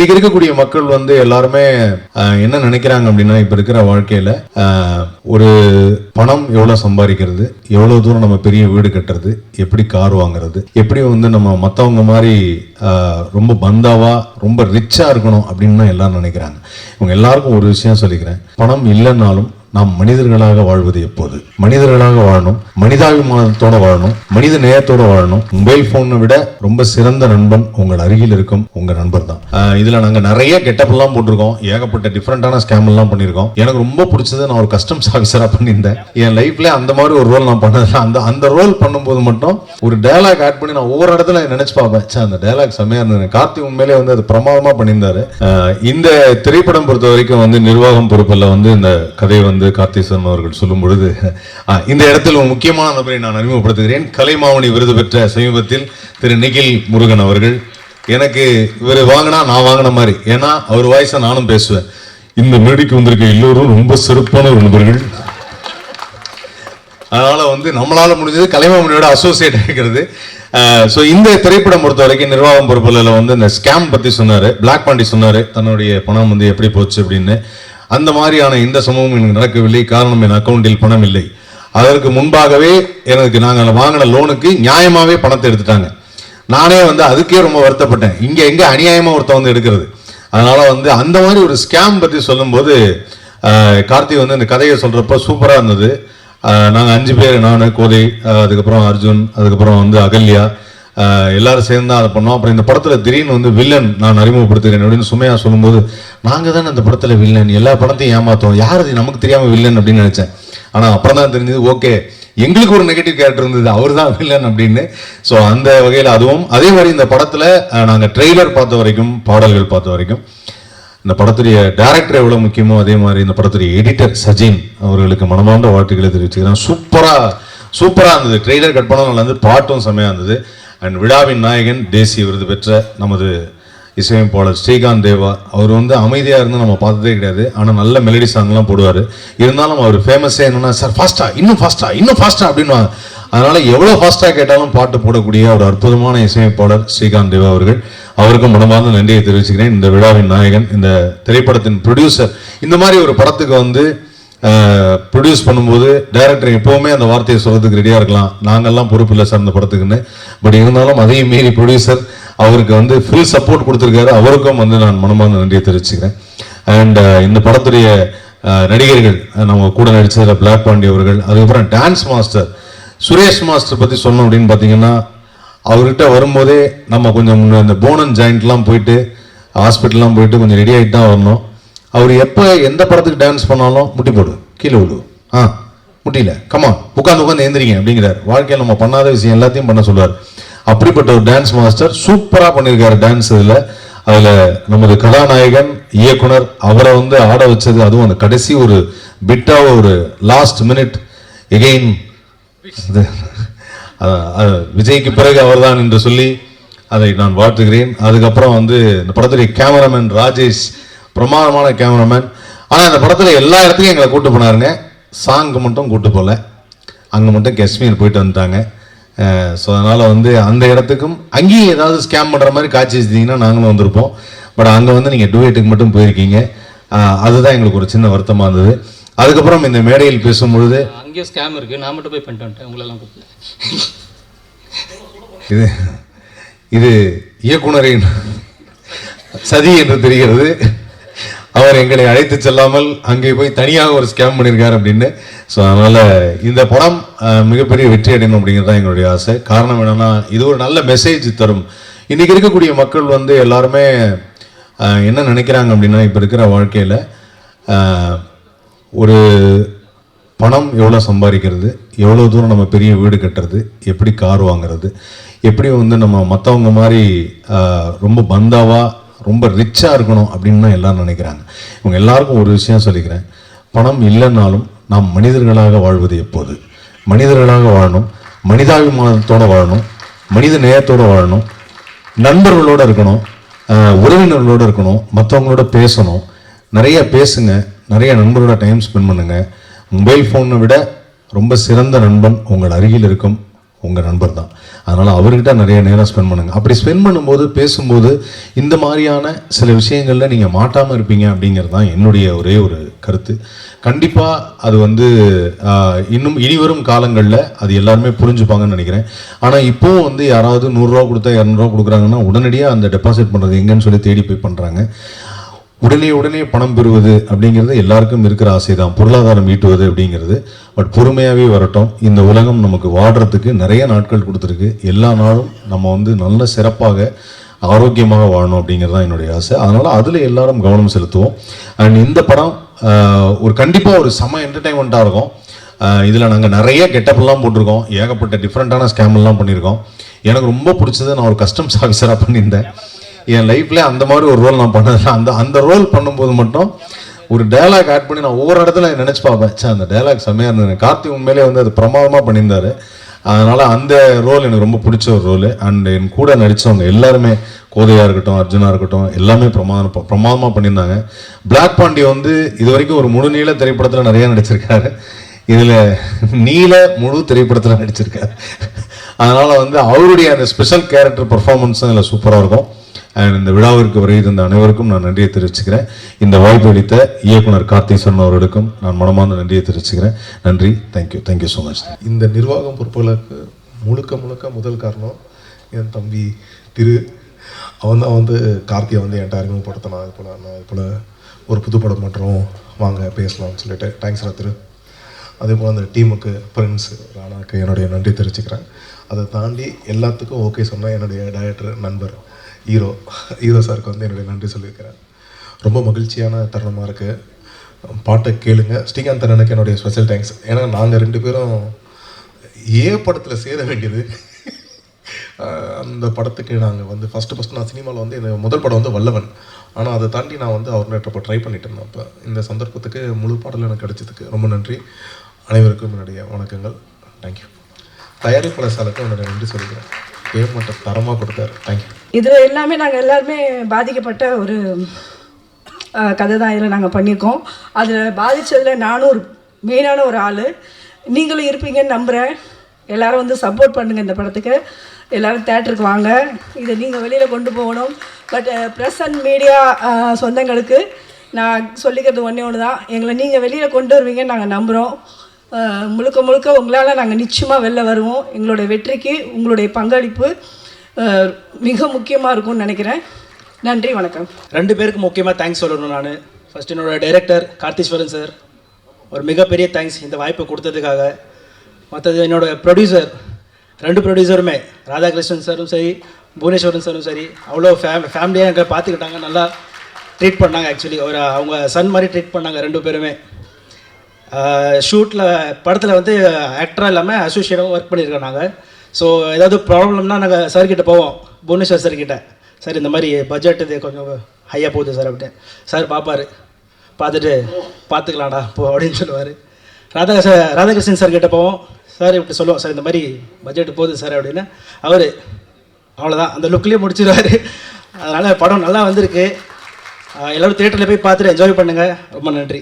இன்னைக்கு இருக்கக்கூடிய மக்கள் வந்து எல்லாருமே என்ன நினைக்கிறாங்க அப்படின்னா இப்ப இருக்கிற வாழ்க்கையில ஒரு பணம் எவ்வளவு சம்பாதிக்கிறது எவ்வளவு தூரம் நம்ம பெரிய வீடு கட்டுறது எப்படி கார் வாங்குறது எப்படி வந்து நம்ம மத்தவங்க மாதிரி ரொம்ப பந்தாவா ரொம்ப ரிச்சா இருக்கணும் அப்படின்னு தான் எல்லாரும் நினைக்கிறாங்க. இவங்க எல்லாருக்கும் ஒரு விஷயம் சொல்லிக்கிறேன். பணம் இல்லைன்னாலும் நாம் மனிதர்களாக வாழ்வது எப்போது? மனிதர்களாக வாழணும் மனிதாபிமானத்தோட வாழணும் மனித நேயத்தோட வாழணும். மொபைல் போனை விட ரொம்ப சிறந்த நண்பன் உங்கள் அருகில் இருக்கும் உங்க நண்பர் தான். இதுல நாங்க நிறைய கெட்டப் எல்லாம் போட்டிருக்கோம். ஏகப்பட்ட டிஃப்ரெண்டான ஸ்கேம் எல்லாம் பண்ணியிருக்கோம். எனக்கு ரொம்ப பிடிச்சது நான் ஒரு கஸ்டம்ஸ் ஆஃபீஸரா பண்ணியிருந்தேன். என் லைஃப்ல அந்த மாதிரி ஒரு ரோல் நான் பண்ணதில்ல. அந்த அந்த ரோல் பண்ணும்போது மட்டும் ஒரு டயலாக் ஆட் பண்ணி நான் ஒவ்வொரு இடத்துல நினைச்சு பார்ப்பேன். ச்சே, அந்த டயலாக் செம்மையா இருந்தது. கார்த்தி உண்மையிலே வந்து அது பிரமாதமா பண்ணியிருந்தாரு. இந்த திரைப்படம் பொறுத்த வரைக்கும் வந்து நிர்வாகம் பொறுப்பில் வந்து இந்த கதையை வந்து கார்த்திசன் அவர்கள் சொல்லும் பொழுது இந்த இடத்தில் ஒரு முக்கியமான நபரை நான் அறிமுகப்படுத்துகிறேன். கலைமாமணி விருது பெற்ற சமீபத்தில் திரு நிகில் முருகன் அவர்கள். எனக்கு இவர் வாங்கினா நான் வாங்கின மாதிரி. ஏன்னா அவர் வாய்ஸை நானும் பேசுவேன். இந்த மேடைக்கு வந்திருக்க எல்லோரும் ரொம்ப சிறப்பான ஒரு நபர்கள். வந்து நம்மளால் முடிஞ்சது கலைமாமணியோட அசோசியேட் ஆகிக்கிறது ஸோ இந்த திரைப்படம் பொறுத்த வரைக்கும் நிர்வாகம் பொறுப்பில் வந்து இந்த ஸ்கேம் பற்றி சொன்னார். பிளாக் பாண்டி சொன்னார். தன்னுடைய பணம் வந்து எப்படி போச்சு அப்படின்னு. அந்த மாதிரியான இந்த சம்பவமும் எனக்கு நடக்கவில்லை. காரணம் என் அக்கௌண்டில் பணம் இல்லை. அதற்கு முன்பாகவே எனக்கு நாங்கள் வாங்கின லோனுக்கு நியாயமாகவே பணத்தை எடுத்துட்டாங்க. நானே வந்து அதுக்கே ரொம்ப வருத்தப்பட்டேன். இங்கே எங்கே அநியாயமாக ஒருத்தன் வந்து எடுக்கிறது? அதனால் வந்து அந்த மாதிரி ஒரு ஸ்கேம் பற்றி சொல்லும்போது ஆஹ், கார்த்தி வந்து இந்த கதையை சொல்கிறப்ப சூப்பராக இருந்தது. நாங்கள் அஞ்சு பேர் நான் கோதை அதுக்கப்புறம் அர்ஜுன் அதுக்கப்புறம் வந்து அகல்யா எல்லாரும் சேர்ந்து தான் அதை பண்ணோம். அப்புறம் இந்த படத்தில் திடீர்னு வந்து வில்லன் நான் அறிமுகப்படுத்துகிறேன் அப்படின்னு சுமையா சொல்லும்போது நாங்கள் தானே அந்த படத்தில் வில்லன் எல்லா படத்தையும் ஏமாத்தோம் யார் அது? நமக்கு தெரியாமல் வில்லன் அப்படின்னு நினச்சேன். ஆனால் அப்புறம் தான் தெரிஞ்சது ஓகே. எங்களுக்கு ஒரு நெகட்டிவ் கேரக்டர் இருந்தது. அவர் தான் வில்லன் அப்படின்னு. ஸோ அந்த வகையில் அதுவும் அதே மாதிரி இந்த படத்தில் நாங்கள் ட்ரெய்லர் பார்த்த வரைக்கும் பாடல்கள் பார்த்த வரைக்கும் இந்த படத்துடைய டேரக்டர் எவ்வளோ முக்கியமோ அதே மாதிரி இந்த படத்துடைய எடிட்டர் சஜின் அவர்களுக்கு மனமார்ந்த வாழ்த்துக்களை தெரிவிச்சுக்கிறேன். சூப்பராக சூப்பராக இருந்தது. ட்ரெய்லர் கட் பண்ண நல்லா இருந்தது பாட்டும் செம்மையாக இருந்தது. அண்ட் விழாவின் நாயகன் தேசிய விருது பெற்ற நமது இசையமைப்பாளர் ஸ்ரீகாந்த் தேவா அவர் வந்து அமைதியாக இருந்து நம்ம பார்த்ததே கிடையாது. ஆனால் நல்ல மெலடி சாங்லாம் போடுவார். இருந்தாலும் அவர் ஃபேமஸே என்னென்னா சார் ஃபாஸ்ட்டாக இன்னும் ஃபாஸ்ட்டாக இன்னும் ஃபாஸ்ட்டாக அப்படின்னு அதனால் எவ்வளோ ஃபாஸ்ட்டாக கேட்டாலும் பாட்டு போடக்கூடிய ஒரு அற்புதமான இசையமைப்பாளர் ஸ்ரீகாந்த் தேவா அவர்கள். அவருக்கும் மனமார்ந்த நன்றியை தெரிவிச்சுக்கிறேன். இந்த விழாவின் நாயகன் இந்த திரைப்படத்தின் ப்ரொடியூசர் இந்த மாதிரி ஒரு படத்துக்கு வந்து ப்ரொடியூஸ் பண்ணும்போது டைரக்டர் எப்பவுமே அந்த வார்த்தையை சொல்கிறதுக்கு ரெடியாக இருக்கலாம். நாங்கெல்லாம் பொறுப்பு இல்லை சார் அந்த படத்துக்குன்னு. பட் இருந்தாலும் அதையும் மீறி ப்ரொடியூசர் அவருக்கு வந்து ஃபுல் சப்போர்ட் கொடுத்துருக்காரு. அவருக்கும் வந்து நான் மனமார்ந்த நன்றியை தெரிவிச்சுக்கிறேன். அண்ட் இந்த படத்துடைய நடிகர்கள் நம்ம கூட நடித்ததில் பிளாக் பாண்டி அவர்கள் அதுக்கப்புறம் டான்ஸ் மாஸ்டர் சுரேஷ் மாஸ்டர் பற்றி சொன்னோம் அப்படின்னு பார்த்தீங்கன்னா அவர்கிட்ட வரும்போதே நம்ம கொஞ்சம் இந்த போனன் ஜாயிண்ட்லாம் போயிட்டு ஹாஸ்பிட்டல்லாம் போயிட்டு கொஞ்சம் ரெடி ஆகிட்டு தான் வரணும். அவர் எப்போ எந்த படத்துக்கு டான்ஸ் பண்ணாலும் முட்டி போடு கீழே விழு ஆ முட்டியில. கமான் உட்காந்து உட்காந்து எந்திரிங்க அப்படிங்கிறார். வாழ்க்கையில் நம்ம பண்ணாத விஷயம் எல்லாத்தையும் பண்ண சொல்லுவார் அப்படிப்பட்ட ஒரு டான்ஸ் மாஸ்டர் சூப்பராக பண்ணியிருக்காரு டான்ஸ் இதில். அதில் நமது கதாநாயகன் இயக்குனர் அவரை வந்து ஆட வச்சது அதுவும் அந்த கடைசி ஒரு பிட்டாக ஒரு லாஸ்ட் மினிட் எகெயின் விஜய்க்கு பிறகு அவர்தான் என்று சொல்லி அதை நான் வாழ்த்துகிறேன். அதுக்கப்புறம் வந்து இந்த படத்துடைய கேமராமேன் ராஜேஷ் பிரமாதமான கேமராமேன் ஆனா இந்த படத்துல எல்லா இடத்துலையும் எங்களை கூட்டு போனாருங்க. சாங்க்கு மட்டும் கூட்டு போகல அங்க மட்டும் காஷ்மீர் போயிட்டு வந்துட்டாங்க. ஸோ அதனால வந்து அந்த இடத்துக்கும் அங்கேயும் ஏதாவது ஸ்கேம் பண்ற மாதிரி காட்சி வச்சிருந்தீங்கன்னா நாங்களும் வந்திருப்போம். பட் அங்க வந்து நீங்க டூயட்டுக்கு மட்டும் போயிருக்கீங்க. அதுதான் எங்களுக்கு ஒரு சின்ன வருத்தமா இருந்தது. அதுக்கப்புறம் இந்த மேடையில் பேசும்பொழுது அங்கேயும் ஸ்கேம் இருக்கு. நான் மட்டும் போய் பண்ணிட்டு வந்துட்டேன். உங்களெல்லாம் இது இது இயக்குனரின் சதி என்று தெரிகிறது. அவர் எங்களை அழைத்து செல்லாமல் அங்கே போய் தனியாக ஒரு ஸ்கேம் பண்ணியிருக்காரு அப்படின்னு. ஸோ அதனால் இந்த படம் மிகப்பெரிய வெற்றி அடையணும் அப்படிங்கிறது தான் எங்களுடைய ஆசை. காரணம் என்னென்னா இது ஒரு நல்ல மெசேஜ் தரும். இன்றைக்கி இருக்கக்கூடிய மக்கள் வந்து எல்லாருமே என்ன நினைக்கிறாங்க அப்படின்னா இப்போ இருக்கிற வாழ்க்கையில் ஒரு பணம் எவ்வளோ சம்பாதிக்கிறது எவ்வளோ தூரம் நம்ம பெரிய வீடு கட்டுறது எப்படி கார் வாங்குறது எப்படி வந்து நம்ம மற்றவங்க மாதிரி ரொம்ப பந்தாவாக ரொம்ப ரிச்சாக இருக்கணும் அப்படின்னு தான் எல்லோரும் நினைக்கிறாங்க. இவங்க எல்லாருக்கும் ஒரு விஷயம் சொல்லிக்கிறேன். பணம் இல்லைன்னாலும் நாம் மனிதர்களாக வாழ்வது எப்போது? மனிதர்களாக வாழணும் மனிதாபிமானத்தோடு வாழணும் மனித நேயத்தோடு வாழணும் நண்பர்களோட இருக்கணும் உறவினர்களோடு உறவினர்களோட இருக்கணும் மற்றவங்களோட பேசணும். நிறைய பேசுங்க நிறைய நண்பரோட டைம் ஸ்பெண்ட் பண்ணுங்கள் மொபைல் ஃபோனை விட ரொம்ப சிறந்த நண்பன் உங்கள் அருகில் இருக்கும். உங்கள் நண்பர் தான். அதனால் அவர்கிட்ட நிறைய நேரம் ஸ்பெண்ட் பண்ணுங்க. அப்படி ஸ்பெண்ட் பண்ணும்போது பேசும்போது இந்த மாதிரியான சில விஷயங்களில் நீங்கள் மாட்டாமல் இருப்பீங்க அப்படிங்கிறது தான் என்னுடைய ஒரே ஒரு கருத்து. கண்டிப்பாக அது வந்து இன்னும் இனி வரும் காலங்களில் அது எல்லாருமே புரிஞ்சுப்பாங்கன்னு நினைக்கிறேன். ஆனால் இப்போவும் வந்து யாராவது நூறுரூவா கொடுத்தா இரநூறுவா கொடுக்குறாங்கன்னா உடனடியாக அந்த டெபாசிட் பண்ணுறது எங்கேன்னு சொல்லி தேடி போய் பண்ணுறாங்க உடனே உடனே பணம் பெறுவது அப்படிங்கிறது எல்லாருக்கும் இருக்கிற ஆசை தான் பொருளாதாரம் ஈட்டுவது அப்படிங்கிறது. பட் பொறுமையாகவே வரட்டும். இந்த உலகம் நமக்கு வாடுறதுக்கு நிறைய நாட்கள் கொடுத்துருக்கு. எல்லா நாளும் நம்ம வந்து நல்ல சிறப்பாக ஆரோக்கியமாக வாழணும் அப்படிங்கிறது தான் என்னுடைய ஆசை. அதனால் அதில் எல்லாரும் கவனம் செலுத்துவோம். அண்ட் இந்த படம் ஒரு கண்டிப்பாக ஒரு செம என்டர்டைன்மெண்ட்டாக இருக்கும். இதில் நாங்கள் நிறைய கெட்டப்லாம் போட்டிருக்கோம். ஏகப்பட்ட டிஃப்ரெண்ட்டான ஸ்கேம்லாம் பண்ணியிருக்கோம். எனக்கு ரொம்ப பிடிச்சது நான் ஒரு கஸ்டம்ஸ் ஆஃபீஸராக பண்ணியிருந்தேன். என் லைஃப்ல அந்த மாதிரி ஒரு ரோல் நான் பண்ணதில்ல அந்த அந்த ரோல் பண்ணும்போது மட்டும் ஒரு டைலாக் ஆட் பண்ணி நான் ஒவ்வொரு இடத்துல நினைச்சு பார்ப்பேன். ச்சே அந்த டயலாக் செம்மையாக இருந்தது கார்த்திக் உண்மையிலே வந்து அது பிரமாதமாக பண்ணியிருந்தாரு. அதனால அந்த ரோல் எனக்கு ரொம்ப பிடிச்ச ஒரு ரோல் அண்ட் என் கூட நடித்தவங்க எல்லாருமே கோதையாக இருக்கட்டும் அர்ஜுனாக இருக்கட்டும் எல்லாமே பிரமாதம் பிரமாதமாக பண்ணியிருந்தாங்க. பிளாக் பாண்டி வந்து இது வரைக்கும் ஒரு முழு நீள திரைப்படத்தில் நிறைய நடிச்சிருக்காரு. இதில் நீல முழு திரைப்படத்தில் நடிச்சிருக்காரு. அதனால வந்து அவருடைய அந்த ஸ்பெஷல் கேரக்டர் பர்ஃபார்மன்ஸும் இதில் சூப்பராக இருக்கும். இந்த விழாவிற்கு வருகை தந்த அனைவருக்கும் நான் நன்றியை தெரிவிச்சுக்கிறேன். இந்த வாய்ப்பு அளித்த இயக்குனர் கார்த்திசன் அவர்களுக்கும் நான் மனமார்ந்த நன்றியை தெரிவிச்சுக்கிறேன். நன்றி. தேங்க்யூ தேங்க்யூ ஸோ மச் இந்த நிர்வாகம் பொறுப்புகளுக்கு முழுக்க முழுக்க முதல் காரணம் என் தம்பி திரு. அவன் தான் வந்து கார்த்தியை வந்து என்கிட்ட அறிமுகப்படுத்தினான். இது போல் நான் இது போல் ஒரு புது படம் பண்ணுறோம் வாங்க பேசலாம்னு சொல்லிட்டு. தேங்க்ஸ் ரா திரு. அதே போல் அந்த டீமுக்கு பிரின்ஸ் ராணாவுக்கு என்னுடைய நன்றி தெரிவிச்சுக்கிறேன். அதை தாண்டி எல்லாத்துக்கும் ஓகே சொன்னால் என்னுடைய டைரக்டர் நண்பர் ஹீரோ ஹீரோ சாருக்கு வந்து என்னுடைய நன்றி சொல்லியிருக்கிறேன் ரொம்ப மகிழ்ச்சியான தருணமாக இருக்குது பாட்டை கேளுங்க. ஸ்ரீகாந்த் அண்ணனுக்கு என்னுடைய ஸ்பெஷல் தேங்க்ஸ் ஏன்னா நாங்கள் ரெண்டு பேரும் ஏ படத்தில் சேர வேண்டியது. அந்த படத்துக்கு நாங்கள் வந்து ஃபஸ்ட்டு ஃபஸ்ட்டு நான் சினிமாவில் வந்து எனக்கு முதல் படம் வந்து வல்லவன். ஆனால் அதை தாண்டி நான் வந்து அவர் இப்போ ட்ரை பண்ணிட்டு இருந்தேன். அப்போ இந்த சந்தர்ப்பத்துக்கு முழு பாடல் எனக்கு கிடைச்சதுக்கு ரொம்ப நன்றி. அனைவருக்கும் என்னுடைய வணக்கங்கள். தேங்க்யூ தயாரிப்பாளர் சாலுக்கும் என்னுடைய நன்றி சொல்லிக்கிறேன். பேமெண்ட்டை தரமாக கொடுத்தாரு. தேங்க்யூ இதில் எல்லாமே நாங்கள் எல்லாருமே பாதிக்கப்பட்ட ஒரு கதை தான் இதில் நாங்கள் பண்ணியிருக்கோம் அதில் பாதித்ததில் நானும் ஒரு மெயினான ஒரு ஆள். நீங்களும் இருப்பீங்கன்னு நம்புகிறேன் எல்லோரும் வந்து சப்போர்ட் பண்ணுங்கள் இந்த படத்துக்கு. எல்லாரும் தேட்டருக்கு வாங்க. இதை நீங்கள் வெளியில் கொண்டு போகணும். பட் ப்ரெஸ் அண்ட் மீடியா சொந்தங்களுக்கு நான் சொல்லிக்கிறது ஒன்றே ஒன்று தான் எங்களை நீங்கள் வெளியில் கொண்டு வருவீங்கன்னு நாங்கள் நம்புகிறோம் முழுக்க முழுக்க உங்களால் நாங்கள் நிச்சயமாக வெளில வருவோம். எங்களுடைய வெற்றிக்கு உங்களுடைய பங்களிப்பு. மிக முக்கியமாக இருக்கும்னு நினைக்கிறேன். நன்றி வணக்கம். ரெண்டு பேருக்கு முக்கியமாக தேங்க்ஸ் சொல்லணும் நான். ஃபஸ்ட் என்னோட டைரக்டர் கார்த்தீஸ்வரன் சார் ஒரு மிகப்பெரிய தேங்க்ஸ் இந்த வாய்ப்பை கொடுத்ததுக்காக. மற்றது என்னோட ப்ரொடியூசர் ரெண்டு ப்ரொடியூசருமே ராதாகிருஷ்ணன் சாரும் சரி புவனேஸ்வரன் சாரும் சரி அவ்வளோ ஃபேம் ஃபேமிலியாக எங்களை பார்த்துக்கிட்டாங்க. நல்லா ட்ரீட் பண்ணாங்க ஆக்சுவலி ஒரு அவங்க சன் மாதிரி ட்ரீட் பண்ணாங்க ரெண்டு பேருமே. ஷூட்டில் படத்தில் வந்து ஆக்டராக இல்லாமல் அசோசியேட்டாகவும் ஒர்க் பண்ணியிருக்கோம் நாங்கள் ஸோ ஏதாவது ப்ராப்ளம்னா நாங்கள் சார்கிட்ட போவோம். புவனேஸ்வர் சார்கிட்ட. சார் இந்த மாதிரி பட்ஜெட் இது கொஞ்சம் ஹையாக போகுது சார் அப்படின்ட்டு. சார் பார்ப்பாரு பார்த்துட்டு பார்த்துக்கலாம்டா போ அப்படின்னு சொல்லுவார். ராதா சார் ராதாகிருஷ்ணன் சார் கிட்ட போவோம். சார் இப்படி சொல்லுவோம். சார் இந்த மாதிரி பட்ஜெட் போகுது சார் அப்படின்னு. அவர் அவ்வளோதான் அந்த லுக்லேயே முடிச்சிடுவார் அதனால் படம் நல்லா வந்திருக்கு. எல்லோரும் தேட்டரில் போய் பார்த்துட்டு என்ஜாய் பண்ணுங்கள் ரொம்ப நன்றி.